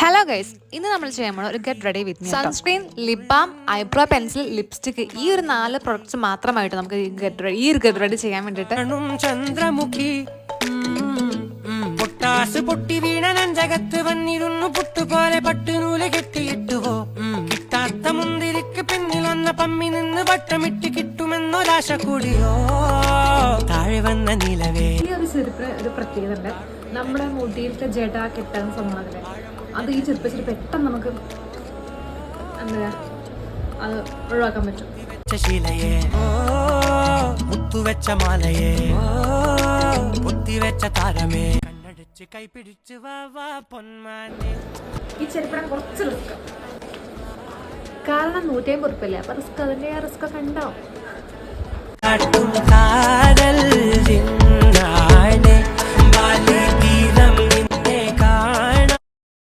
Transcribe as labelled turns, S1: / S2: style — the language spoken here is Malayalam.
S1: ഹലോ ഗൈസ് ഇന്ന് നമ്മൾ ചെയ്യാൻ പോണ ഒരു get ready with sunscreen lip balm eyebrow pencil lipstick ഈ ഒരു നാല് പ്രൊഡക്ട്സ് മാത്രമായിട്ട് നമുക്ക് ഈ ഗെറ്റ് റെഡി ഈ ഒരു ഗെറ്റ് റെഡി ചെയ്യാൻ വേണ്ടിയിട്ട്.
S2: ചന്ദ്രമുഖി. പൊട്ടാസ് പൊട്ടി വീണ നഞ്ചകത്ത് വന്നിരുന്നു പുട്ടുപോലെ പട്ടുനൂൽ കെട്ടിയിട്ടുവോ കിട്ടാത്ത മുന്തിരിക്ക് പിന്നിൽ വന്ന പമ്മി നിന്ന് വട്ടമിട്ട് കിട്ടുമെന്നൊരാശ കൂടിയോ. താഴെ വന്ന നിലവേ.
S3: ഈ ഒരു ചെരുപ്പിന് ഒരു പ്രത്യേകത ഉണ്ട് നമ്മുടെ മുടിയിലത്തെ ജഡ കെട്ടാൻ സംഭവത്തിൽ അത് ഈ ചെറുപ്പത്തിൽ പെട്ടെന്ന് നമുക്ക് എന്താ അത് ഒഴിവാക്കാൻ പറ്റും.
S2: ശീലയെ മുത്തുവെച്ച മാലയെ. താരമേ. കണ്ണടിച്ച് കൈപിടിച്ച് വാ വാ പൊന്മാനെ.
S3: ഈ ചെറുപ്പം കുറച്ച് റിസ്ക്. കാരണം നൂറ്റി അമ്പത് ഉറുപ്പില്ല അപ്പൊ റിസ്ക് അതിന്റെ ആ റിസ്ക് ഒക്കെ ഉണ്ടാവും.